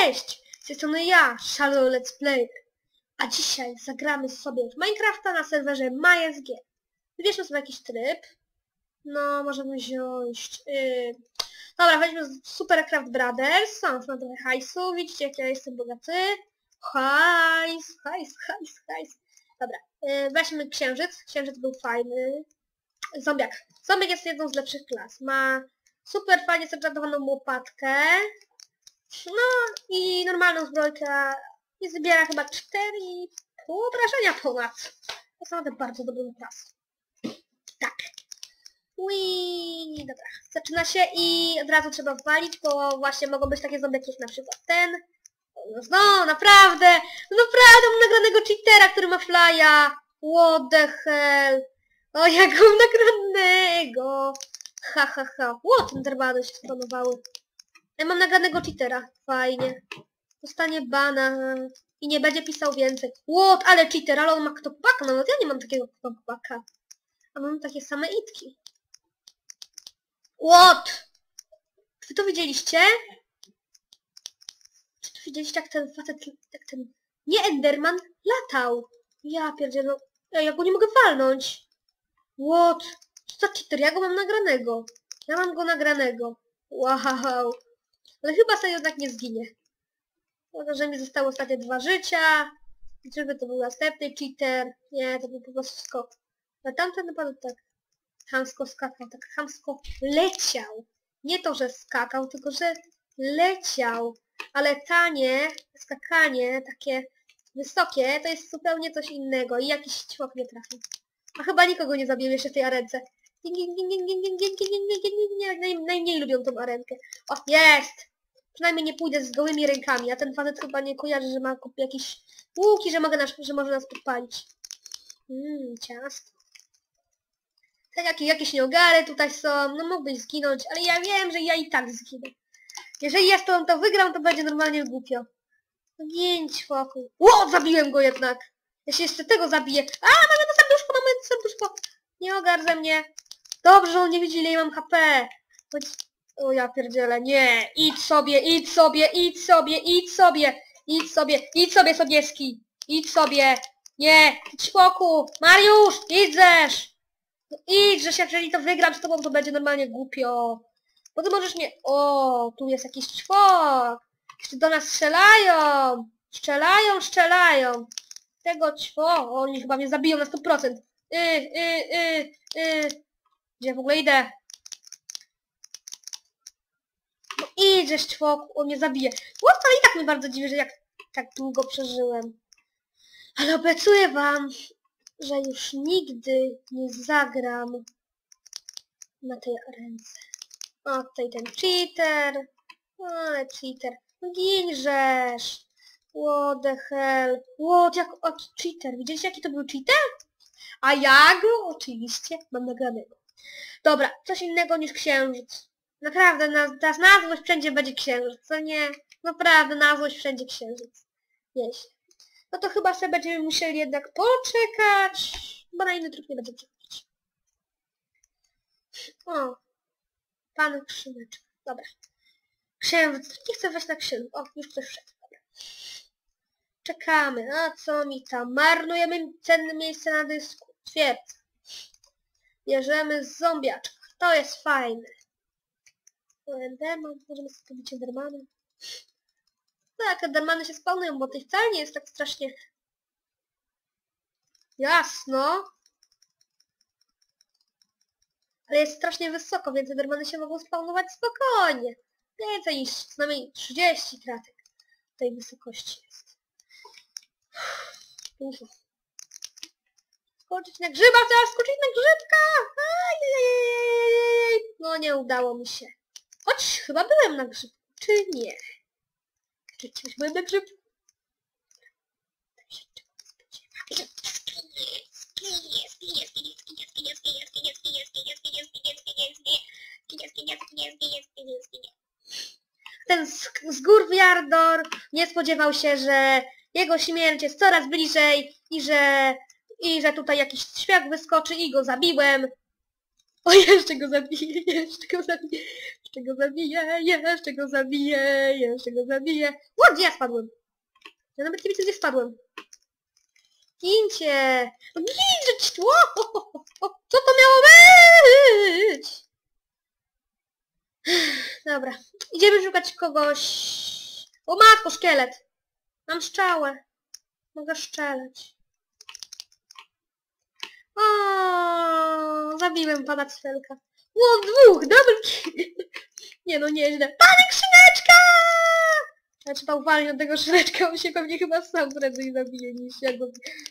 Cześć! Z tej strony ja, Shadow Let's Player. A dzisiaj zagramy sobie w Minecrafta na serwerze MySG. Wybierzmy sobie jakiś tryb. No, możemy wziąć... Yy... Dobra, weźmy Supercraft Brothers. Mam na trochę hajsu. Widzicie, jak ja jestem bogaty. Hajs, hajs, hajs, hajs. Dobra, yy, weźmy księżyc. Księżyc był fajny. Zombiak. Zombiak jest jedną z lepszych klas. Ma super fajnie zapracowaną łopatkę. No i normalną zbrojkę i zbiera chyba 4 obrażenia ponad. To są naprawdę bardzo dobrą klasą. Tak. Ui, dobra. Zaczyna się i od razu trzeba walić, bo właśnie mogą być takie zombiaki jak na przykład ten. No, naprawdę! Naprawdę mam nagranego cheatera, który ma flya! What the hell! O, jak mam nagranego! Ha, ha, ha. Ło, ten derbany się spanowały. Ja mam nagranego cheatera. Fajnie. Dostanie bana. I nie będzie pisał więcej. What, ale cheater, ale on ma knockbacka. No, no ja nie mam takiego knockbacka. A mam takie same itki. What? Czy to widzieliście? Czy to widzieliście, jak ten facet, jak ten... Nie Enderman, latał. Ja pierdzielę, no... Ej, ja go nie mogę walnąć. What? Co za cheater? Ja go mam nagranego. Ja mam go nagranego. Wow. Ale chyba sobie jednak nie zginie. Dlatego, że mi zostały ostatnie dwa życia. Żeby to był następny cheater. Nie, to był po prostu skok. Ale tamten naprawdę tak chamsko skakał, tak chamsko leciał. Nie to, że skakał, tylko że leciał. Ale tanie, skakanie, takie wysokie, to jest zupełnie coś innego. I jakiś ćwok nie trafił. A chyba nikogo nie zabił jeszcze w tej arence. Najmniej lubią tą arenkę. O, jest! Przynajmniej nie pójdę z gołymi rękami, a ten facet chyba nie kojarzy, że ma jakieś łuki, że, mogę nas, że może nas podpalić. Mmm, ciasto. Tak, jakieś, jakieś nieogary tutaj są, no mógłbyś zginąć, ale ja wiem, że ja i tak zginę. Jeżeli ja z tobą to wygram, to będzie normalnie głupio. Gięć wokół. Ło, zabiłem go jednak. Ja się jeszcze tego zabiję. A, mamy to serduszko, mamy to serduszko. Nie ogar ze mnie. Dobrze, on nie widzi, ile ja mam HP. Chodź... O ja pierdzielę, nie. Idź sobie, idź sobie, idź sobie, idź sobie. Idź sobie, idź sobie Sobieski. Idź sobie. Nie, idź spokój. Mariusz, idziesz. No idź, że jeżeli to wygram z tobą, to będzie normalnie głupio. Bo ty możesz mnie... O, tu jest jakiś czwok. Jeszcze do nas strzelają. Strzelają, strzelają. Tego ćwo... Oni chyba mnie zabiją na 100%. Y, y, y, y. Gdzie w ogóle idę? Idziesz, czwoku, on mnie zabije. Ale i tak mnie bardzo dziwi, że jak tak długo przeżyłem. Ale obiecuję wam, że już nigdy nie zagram na tej arence. O, tutaj ten cheater. O, cheater. No ginżesz. What the hell. What, jak, jaki cheater. Widzieliście jaki to był cheater? A ja go oczywiście mam nagranego. Dobra, coś innego niż księżyc. Naprawdę, na, teraz na złość wszędzie będzie księżyc, co nie? Naprawdę, na złość wszędzie księżyc. Jeśli. No to chyba sobie będziemy musieli jednak poczekać, bo na inny tryb nie będzie czekać. O, pan Krzymeczka. Dobra. Księżyc. Nie chcę wejść na księżyc. O, już coś wszedł. Dobra. Czekamy. A co mi tam? Marnujemy cenne miejsce na dysku. Twierdza. Bierzemy zombiaczka. To jest fajne. Enderman. Możemy sobie kupić Endermana. Tak, Endermany się spawnują, bo to wcale nie jest tak strasznie... Jasno. Ale jest strasznie wysoko, więc Endermany się mogą spawnować spokojnie. Więcej niż co najmniej 30 kratek tej wysokości jest. Dużo. Skoczyć na grzyba, trzeba skoczyć na grzybka! No nie udało mi się. Choć chyba byłem na grzybku, czy nie? Czy coś byłem na grzybku? Ten z, z gór Wiardor nie spodziewał się, że jego śmierć jest coraz bliżej i że, i że tutaj jakiś świat wyskoczy i go zabiłem. O, jeszcze go zabiję, jeszcze go zabiję, jeszcze go zabiję, jeszcze go zabiję, jeszcze go zabiję. Ło, gdzie ja spadłem? Ja nawet nie widzę, gdzie spadłem. Gincie! No gin, że ci... Ło, o, o, o, co to miało być? Dobra, idziemy szukać kogoś. O matko, szkielet! Mam szczałę. Mogę szczelać. O, zabiłem pana Cfelka. Ło, dwóch, double. Nie no, nieźle. Pani Krzyneczka! Ja trzeba uwalić od tego szyneczka, on się pewnie chyba sam prędzej zabije niż ja go...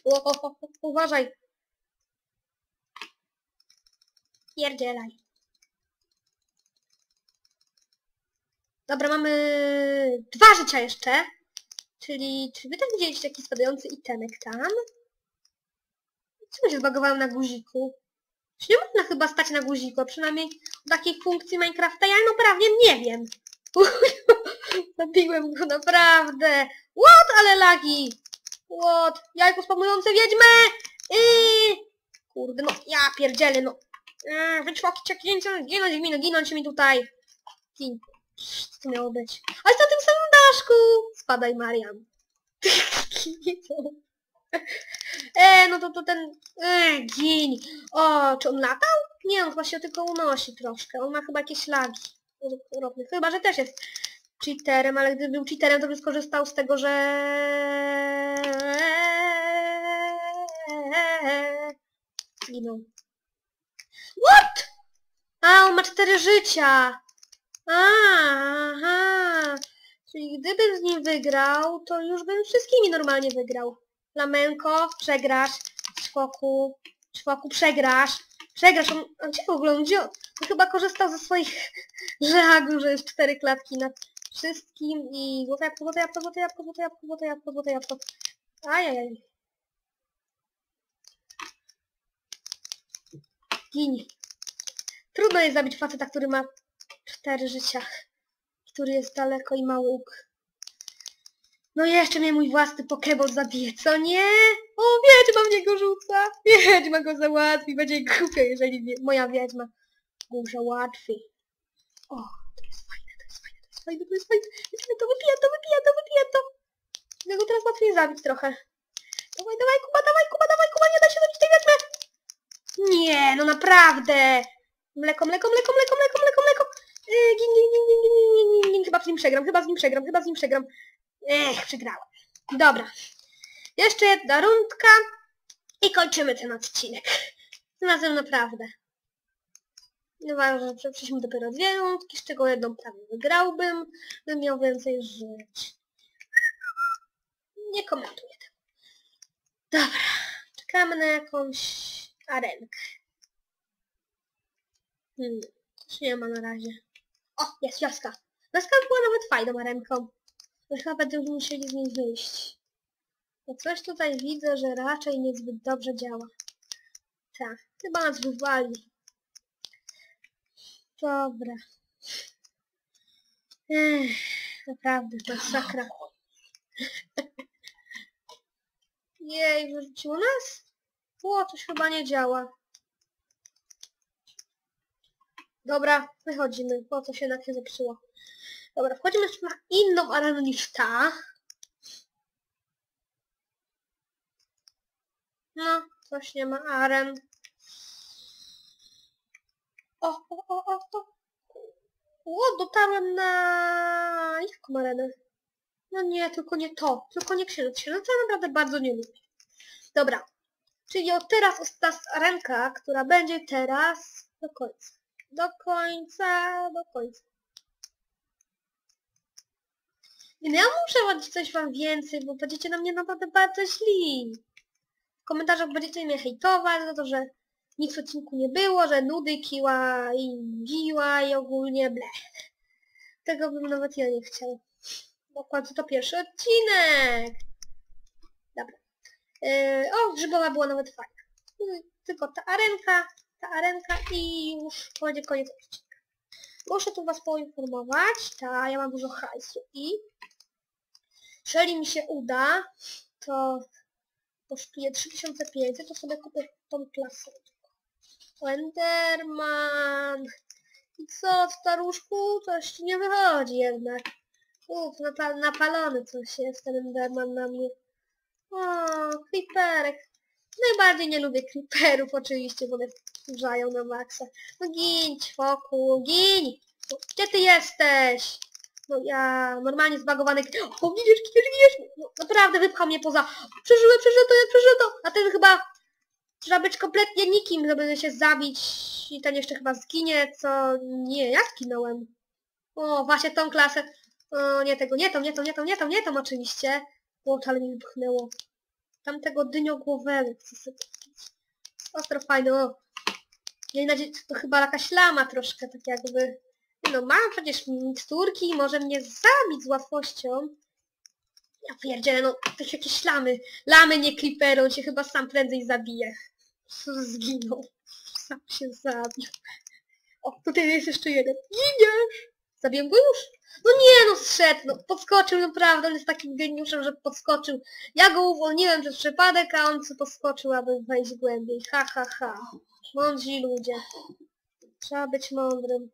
O, o, o, uważaj. Pierdzielaj. Dobra, mamy dwa życia jeszcze. Czyli, czy wy tam widzieliście jakiś spadający itemek tam? Czemu się zbagowałem na guziku? Nie można chyba stać na guziku, przynajmniej o takiej funkcji Minecrafta ja naprawdę nie wiem. Zabiłem go naprawdę. What, ale lagi. What, jajko spamujące wiedźmę. Yy. Kurde, no ja pierdzielę, no. Yy, Wyczłoki cieknięcia, ginąć mi, no ginąć mi tutaj. Gin. Co to miało być? A jest na tym samym daszku. Spadaj, Marian. E, no to, to ten... E, gin. O, czy on latał? Nie, on chyba się tylko unosi troszkę. On ma chyba jakieś lagi. Okropne. Chyba, że też jest cheaterem, ale gdyby był cheaterem, to by skorzystał z tego, że... Ginął. What? A, on ma cztery życia. Aha. Czyli gdybym z nim wygrał, to już bym wszystkimi normalnie wygrał. Flamenko, przegrasz. Czwoku, czwoku, przegrasz. Przegrasz. On, a gdzie w ogóle on on- On chyba korzystał ze swoich żagów, że jest cztery klatki nad wszystkim i złote jabłko, złote jabłko, złote jabłko, złote jabłko, złote jabłko, złote jabłko. Ajajaj. Gin. Trudno jest zabić faceta, który ma cztery życia. Który jest daleko i ma łuk. No jeszcze mnie mój własny Pokeball zabije, co nie? O, wiedźma mnie go rzuca! Wiedźma go załatwi, będzie głupio, jeżeli wie, moja wiedźma go załatwi. O, to jest fajne, to jest fajne, to jest fajne, to jest fajne. Jestem to wypija, to wypija, to wypija, to... Mogę go teraz łatwiej zabić trochę. Dawaj, dawaj, Kuba, dawaj, Kuba, dawaj, Kuba, nie da się zabić tej wiedźmy! Nie, no naprawdę! Mleko, mleko, mleko, mleko, mleko, mleko, mleko! Gin, gin, gin, gin, gin, gin, gin, gin, chyba z nim przegram, chyba z nim przegram, chyba z nim przegram. Ech, przegrałem. Dobra. Jeszcze jedna rundka i kończymy ten odcinek. Tym razem naprawdę. Ważne, że przeszliśmy dopiero dwie rundki, z czego jedną prawie wygrałbym, bym miał więcej żyć. Nie komentuję tego. Dobra. Czekamy na jakąś arenkę. Hmm. Nie ma na razie. O, jest wioska. Wioska była nawet fajną arenką. No chyba będziemy musieli z niej wyjść. Bo coś tutaj widzę, że raczej niezbyt dobrze działa. Tak, chyba nas wywali. Dobra. Ech, naprawdę, masakra. Jej, wyrzuciło nas? O, coś chyba nie działa. Dobra, wychodzimy, po co się na się zepsuło. Dobra, wchodzimy na inną arenę niż ta. No, coś nie ma aren. O, o, o, o, o. O, dotarłem na... jaką arenę? No nie, tylko nie to. Tylko nie księżyc. Księżyca naprawdę bardzo nie lubię. Dobra. Czyli od teraz ostatnia arenka, która będzie teraz do końca. Do końca, do końca. Nie, no ja muszę ładzić coś wam więcej, bo będziecie na mnie naprawdę bardzo źli. W komentarzach będziecie mnie hejtować za to, że nic w odcinku nie było, że nudy kiła i biła i ogólnie ble. Tego bym nawet ja nie chciał. Dokładnie to pierwszy odcinek. Dobra. Yy, o, grzybowa była nawet fajna. Yy, tylko ta arenka, ta arenka i już będzie koniec odcinka. Muszę tu was poinformować, ta, ja mam dużo hajsu i jeżeli mi się uda, to kosztuje 3500, to sobie kupię tą klasę. Enderman. I co, staruszku? Coś ci nie wychodzi jednak. Uf, napa napalony coś jest ten Enderman na mnie. O, creeperek. Najbardziej nie lubię creeperów oczywiście, bo one wkurzają na maksa. No gin, ćwoku, gin! Gdzie ty jesteś? No ja normalnie zbagowany... O, giniesz, giniesz! No, naprawdę wypchał mnie poza... Przeżyłem, przeżyłem to, ja przeżyłem to! A ten chyba... Trzeba być kompletnie nikim, żeby się zabić i ten jeszcze chyba zginie, co... Nie, ja zginąłem. O, właśnie tą klasę. O, nie tego, nie tą, nie tą, nie tą, nie tą, nie tą oczywiście. O, ale mi wypchnęło. Tamtego dyniogłowego chcę sobie. Ostro fajny, o. Miej nadzieję, to chyba jakaś lama troszkę, tak jakby... No mam przecież miksturki, może mnie zabić z łatwością. Ja pierdzielę, no to są jakieś lamy. Lamy, nie creepery, się chyba sam prędzej zabije. Zginął. Sam się zabił. O, tutaj jest jeszcze jeden. Giniesz! Zabiłem go już? No nie no, zszedł, no podskoczył naprawdę, on jest takim geniuszem, że podskoczył. Ja go uwolniłem przez przypadek, a on co podskoczył, aby wejść głębiej. Ha, ha, ha. Mądrzy ludzie. Trzeba być mądrym.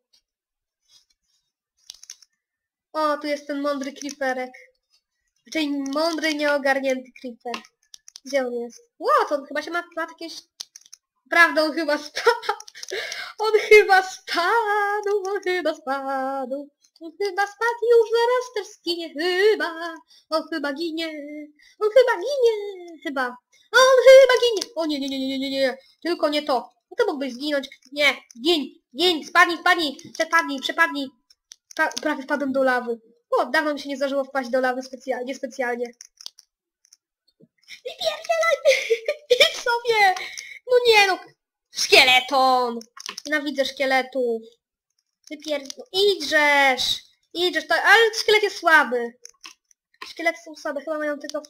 O, tu jest ten mądry creeperek. Czyli mądry, nieogarnięty creeper. Gdzie on jest? Ło, to on chyba się ma, ma jakieś... Prawda, on chyba spadł. On chyba spadł, on chyba spadł. On chyba spadł i już zaraz też zginie, chyba. On chyba ginie. On chyba ginie, chyba. On chyba ginie. O nie, nie, nie, nie, nie, nie. Tylko nie to. No to mógłbyś zginąć. Nie, gin, gin, spadnij, spadnij, przepadnij, przepadnij. Prawie wpadłem do lawy. O, dawno mi się nie zdarzyło wpaść do lawy specjalnie, specjalnie. I pierdzielaj! Idź sobie! No nie no! Szkieleton! Nienawidzę szkieletów. Wypierd... No idźżesz! Idźżesz, to... ale szkielet jest słaby. Szkielety są słabe, chyba mają tylko...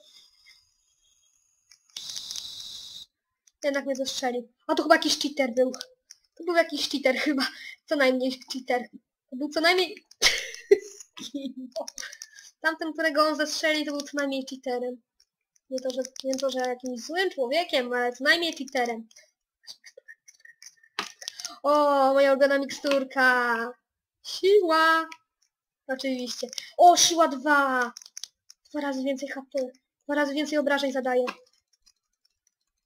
Jednak mnie zastrzelił. A to chyba jakiś cheater był. To był jakiś cheater chyba. Co najmniej cheater. To był co najmniej... Zginął. Tamten, którego on zestrzeli, to był co najmniej cheaterem. Nie to, że, nie to, że jakimś złym człowiekiem, ale co najmniej cheaterem. O, moja ulubiona miksturka. Siła. Oczywiście. O, siła 2. Dwa razy więcej HP. Dwa razy więcej obrażeń zadaje.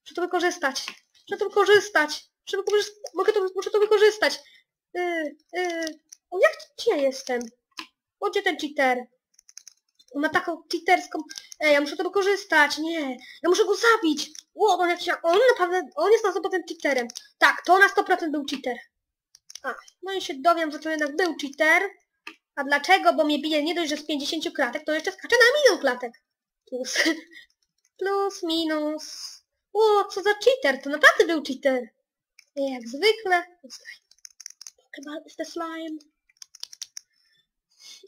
Muszę to wykorzystać. Muszę to wykorzystać. Muszę, wykorzystać. Mogę to, muszę to wykorzystać. Yy, yy. O, jak gdzie ja jestem? Gdzie ten cheater? On ma taką cheaterską... Ej, ja muszę to wykorzystać, nie. Ja muszę go zabić. O, on, jakiś... on naprawdę... On jest na 100% cheaterem. Tak, to na 100% był cheater. A, no i się dowiem, że to jednak był cheater. A dlaczego? Bo mnie bije nie dość, że z 50 klatek, to jeszcze skacze na milion klatek. Plus. Plus, minus. O, co za cheater? To naprawdę był cheater. Jak zwykle... Chyba jest slime.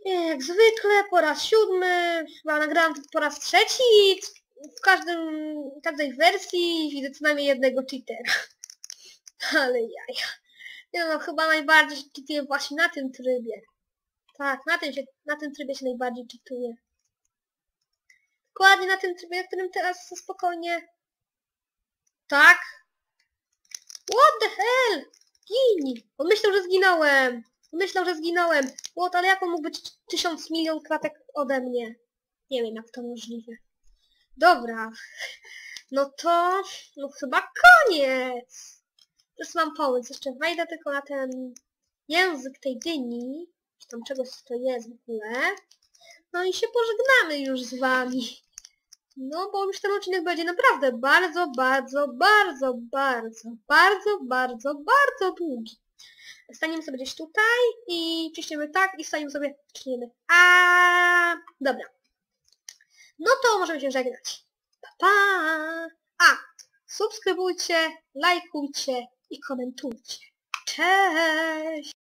Nie, jak zwykle po raz siódmy, chyba nagrałam po raz trzeci i w każdym, każdej wersji widzę co najmniej jednego cheatera. Ale jaja. Nie no, chyba najbardziej się cheatuje właśnie na tym trybie. Tak, na tym, się, na tym trybie się najbardziej cheatuje. Dokładnie na tym trybie, na którym teraz spokojnie... Tak? What the hell? Gini! On że zginąłem! Myślał, że zginąłem. Łot, ale jak on mógł być tysiąc milion kratek ode mnie? Nie wiem, jak to możliwe. Dobra. No to... No chyba koniec. Teraz mam pomysł. Jeszcze wejdę tylko na ten język tej dyni. Czy tam czegoś to jest w ogóle. No i się pożegnamy już z wami. No bo już ten odcinek będzie naprawdę bardzo, bardzo, bardzo, bardzo, bardzo, bardzo, bardzo długi. Staniemy sobie gdzieś tutaj i ciśniemy tak i staniemy sobie, ciśniemy. A Dobra. No to możemy się żegnać. Pa, pa! A! Subskrybujcie, lajkujcie i komentujcie. Cześć!